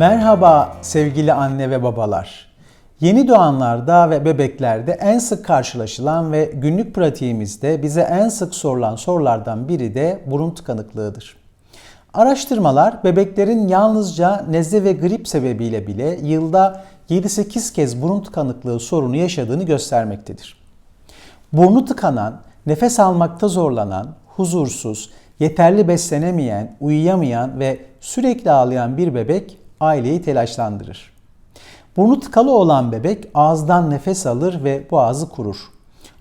Merhaba sevgili anne ve babalar. Yeni doğanlarda ve bebeklerde en sık karşılaşılan ve günlük pratiğimizde bize en sık sorulan sorulardan biri de burun tıkanıklığıdır. Araştırmalar bebeklerin yalnızca nezle ve grip sebebiyle bile yılda 7-8 kez burun tıkanıklığı sorunu yaşadığını göstermektedir. Burnu tıkanan, nefes almakta zorlanan, huzursuz, yeterli beslenemeyen, uyuyamayan ve sürekli ağlayan bir bebek aileyi telaşlandırır. Burnu tıkalı olan bebek ağızdan nefes alır ve boğazı kurur.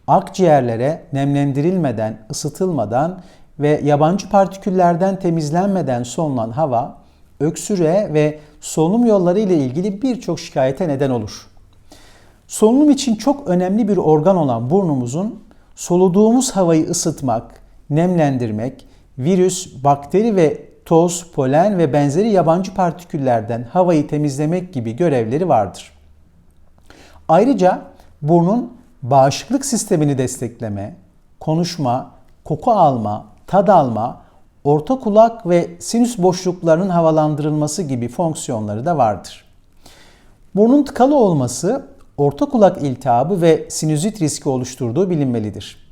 Akciğerlere nemlendirilmeden, ısıtılmadan ve yabancı partiküllerden temizlenmeden solunan hava, öksüre ve solunum yolları ile ilgili birçok şikayete neden olur. Solunum için çok önemli bir organ olan burnumuzun soluduğumuz havayı ısıtmak, nemlendirmek, virüs, bakteri ve toz, polen ve benzeri yabancı partiküllerden havayı temizlemek gibi görevleri vardır. Ayrıca burnun bağışıklık sistemini destekleme, konuşma, koku alma, tad alma, orta kulak ve sinüs boşluklarının havalandırılması gibi fonksiyonları da vardır. Burnun tıkalı olması orta kulak iltihabı ve sinüzit riski oluşturduğu bilinmelidir.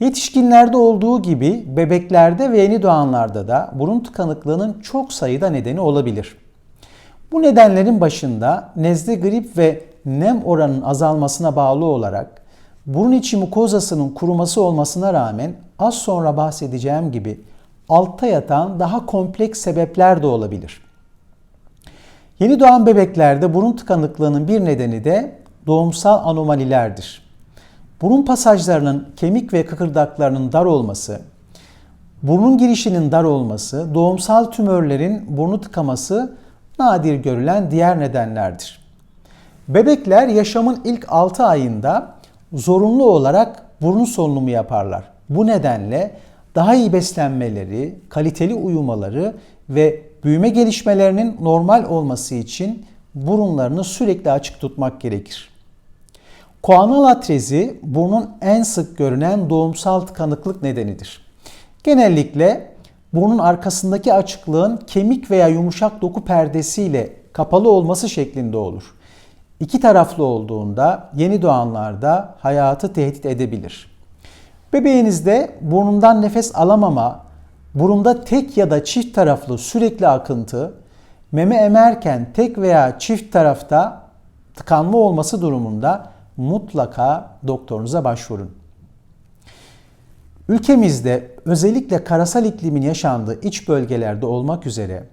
Yetişkinlerde olduğu gibi bebeklerde ve yeni doğanlarda da burun tıkanıklığının çok sayıda nedeni olabilir. Bu nedenlerin başında nezle grip ve nem oranının azalmasına bağlı olarak burun içi mukozasının kuruması olmasına rağmen az sonra bahsedeceğim gibi altta yatan daha kompleks sebepler de olabilir. Yeni doğan bebeklerde burun tıkanıklığının bir nedeni de doğumsal anomalilerdir. Burun pasajlarının kemik ve kıkırdaklarının dar olması, burnun girişinin dar olması, doğumsal tümörlerin burnu tıkaması nadir görülen diğer nedenlerdir. Bebekler yaşamın ilk 6 ayında zorunlu olarak burun solunumu yaparlar. Bu nedenle daha iyi beslenmeleri, kaliteli uyumaları ve büyüme gelişmelerinin normal olması için burunlarını sürekli açık tutmak gerekir. Koanal atrezi burnun en sık görünen doğumsal tıkanıklık nedenidir. Genellikle burnun arkasındaki açıklığın kemik veya yumuşak doku perdesiyle kapalı olması şeklinde olur. İki taraflı olduğunda yeni doğanlarda hayatı tehdit edebilir. Bebeğinizde burnundan nefes alamama, burunda tek ya da çift taraflı sürekli akıntı, meme emerken tek veya çift tarafta tıkanma olması durumunda mutlaka doktorunuza başvurun. Ülkemizde özellikle karasal iklimin yaşandığı iç bölgelerde olmak üzere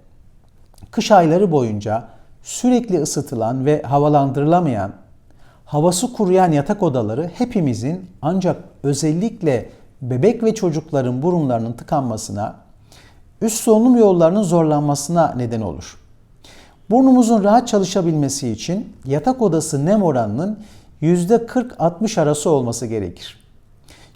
kış ayları boyunca sürekli ısıtılan ve havalandırılamayan, havası kuruyan yatak odaları hepimizin ancak özellikle bebek ve çocukların burunlarının tıkanmasına, üst solunum yollarının zorlanmasına neden olur. Burnumuzun rahat çalışabilmesi için yatak odası nem oranının %40-60 arası olması gerekir.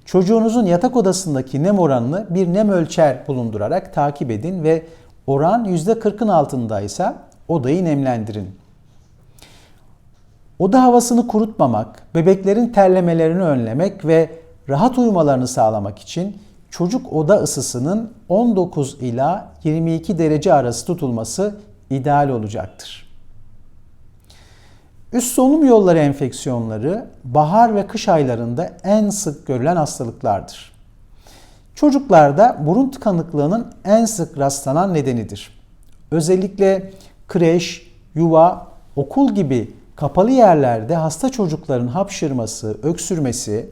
Çocuğunuzun yatak odasındaki nem oranını bir nem ölçer bulundurarak takip edin ve oran %40'ın altındaysa odayı nemlendirin. Oda havasını kurutmamak, bebeklerin terlemelerini önlemek ve rahat uyumalarını sağlamak için çocuk oda ısısının 19 ila 22 derece arası tutulması ideal olacaktır. Üst solunum yolları enfeksiyonları bahar ve kış aylarında en sık görülen hastalıklardır. Çocuklarda burun tıkanıklığının en sık rastlanan nedenidir. Özellikle kreş, yuva, okul gibi kapalı yerlerde hasta çocukların hapşırması, öksürmesi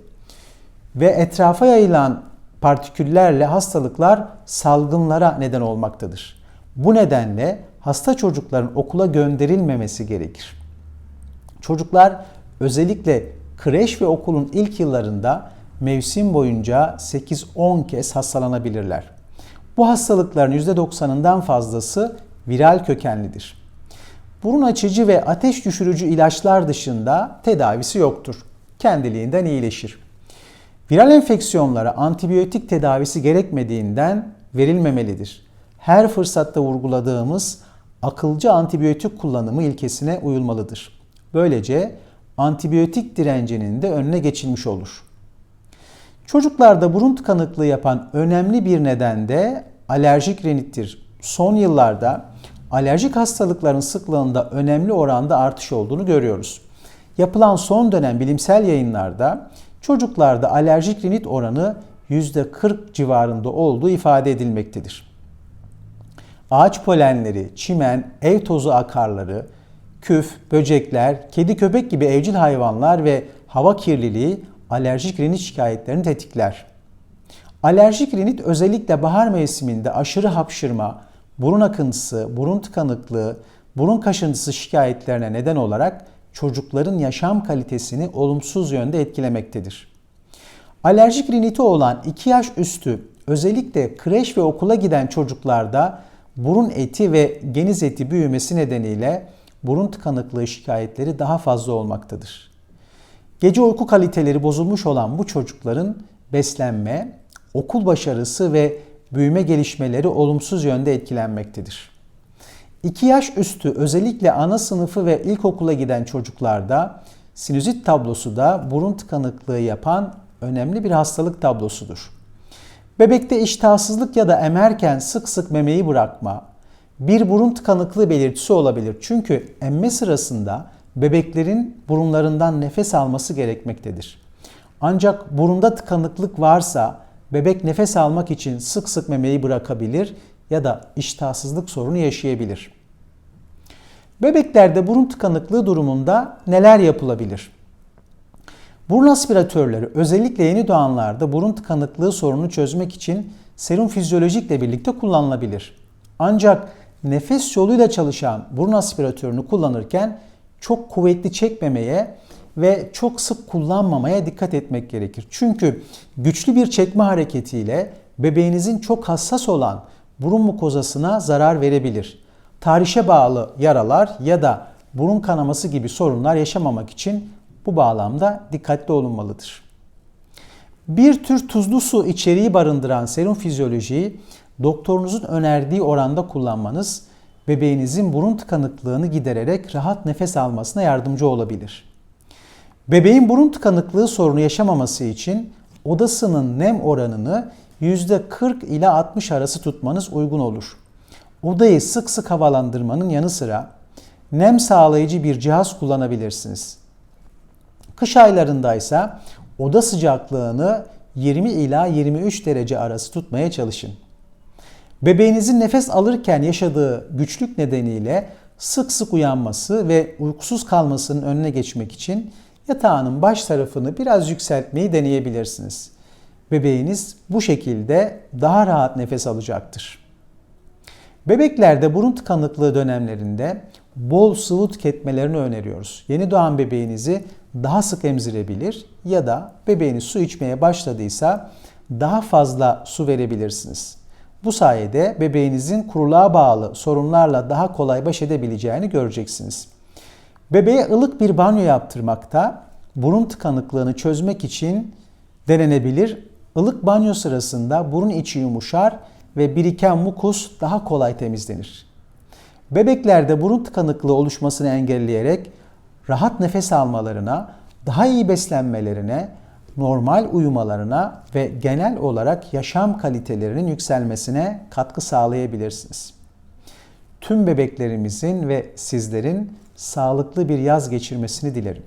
ve etrafa yayılan partiküllerle hastalıklar salgınlara neden olmaktadır. Bu nedenle hasta çocukların okula gönderilmemesi gerekir. Çocuklar özellikle kreş ve okulun ilk yıllarında mevsim boyunca 8-10 kez hastalanabilirler. Bu hastalıkların %90'ından fazlası viral kökenlidir. Burun açıcı ve ateş düşürücü ilaçlar dışında tedavisi yoktur. Kendiliğinden iyileşir. Viral enfeksiyonlara antibiyotik tedavisi gerekmediğinden verilmemelidir. Her fırsatta vurguladığımız akılcı antibiyotik kullanımı ilkesine uyulmalıdır. Böylece antibiyotik direncinin de önüne geçilmiş olur. Çocuklarda burun tıkanıklığı yapan önemli bir neden de alerjik rinittir. Son yıllarda alerjik hastalıkların sıklığında önemli oranda artış olduğunu görüyoruz. Yapılan son dönem bilimsel yayınlarda çocuklarda alerjik rinit oranı %40 civarında olduğu ifade edilmektedir. Ağaç polenleri, çimen, ev tozu akarları, küf, böcekler, kedi köpek gibi evcil hayvanlar ve hava kirliliği alerjik rinit şikayetlerini tetikler. Alerjik rinit özellikle bahar mevsiminde aşırı hapşırma, burun akıntısı, burun tıkanıklığı, burun kaşıntısı şikayetlerine neden olarak çocukların yaşam kalitesini olumsuz yönde etkilemektedir. Alerjik riniti olan 2 yaş üstü özellikle kreş ve okula giden çocuklarda burun eti ve geniz eti büyümesi nedeniyle burun tıkanıklığı şikayetleri daha fazla olmaktadır. Gece uyku kaliteleri bozulmuş olan bu çocukların beslenme, okul başarısı ve büyüme gelişmeleri olumsuz yönde etkilenmektedir. 2 yaş üstü özellikle ana sınıfı ve ilkokula giden çocuklarda sinüzit tablosu da burun tıkanıklığı yapan önemli bir hastalık tablosudur. Bebekte iştahsızlık ya da emerken sık sık memeyi bırakma bir burun tıkanıklığı belirtisi olabilir. Çünkü emme sırasında bebeklerin burunlarından nefes alması gerekmektedir. Ancak burunda tıkanıklık varsa bebek nefes almak için sık sık memeyi bırakabilir ya da iştahsızlık sorunu yaşayabilir. Bebeklerde burun tıkanıklığı durumunda neler yapılabilir? Burun aspiratörleri özellikle yeni doğanlarda burun tıkanıklığı sorununu çözmek için serum fizyolojikle birlikte kullanılabilir. Ancak nefes yoluyla çalışan burun aspiratörünü kullanırken çok kuvvetli çekmemeye ve çok sık kullanmamaya dikkat etmek gerekir. Çünkü güçlü bir çekme hareketiyle bebeğinizin çok hassas olan burun mukozasına zarar verebilir. Tarişe bağlı yaralar ya da burun kanaması gibi sorunlar yaşamamak için bu bağlamda dikkatli olunmalıdır. Bir tür tuzlu su içeriği barındıran serum fizyolojiyi doktorunuzun önerdiği oranda kullanmanız bebeğinizin burun tıkanıklığını gidererek rahat nefes almasına yardımcı olabilir. Bebeğin burun tıkanıklığı sorunu yaşamaması için odasının nem oranını %40 ile 60 arası tutmanız uygun olur. Odayı sık sık havalandırmanın yanı sıra nem sağlayıcı bir cihaz kullanabilirsiniz. Kış aylarında ise oda sıcaklığını 20 ila 23 derece arası tutmaya çalışın. Bebeğinizin nefes alırken yaşadığı güçlük nedeniyle sık sık uyanması ve uykusuz kalmasının önüne geçmek için yatağının baş tarafını biraz yükseltmeyi deneyebilirsiniz. Bebeğiniz bu şekilde daha rahat nefes alacaktır. Bebeklerde burun tıkanıklığı dönemlerinde bol sıvı tüketmelerini öneriyoruz. Yeni doğan bebeğinizi daha sık emzirebilir ya da bebeğiniz su içmeye başladıysa daha fazla su verebilirsiniz. Bu sayede bebeğinizin kuruluğa bağlı sorunlarla daha kolay baş edebileceğini göreceksiniz. Bebeğe ılık bir banyo yaptırmakta burun tıkanıklığını çözmek için denenebilir. Ilık banyo sırasında burun içi yumuşar ve biriken mukus daha kolay temizlenir. Bebeklerde burun tıkanıklığı oluşmasını engelleyerek rahat nefes almalarına, daha iyi beslenmelerine, normal uyumalarına ve genel olarak yaşam kalitelerinin yükselmesine katkı sağlayabilirsiniz. Tüm bebeklerimizin ve sizlerin sağlıklı bir yaz geçirmesini dilerim.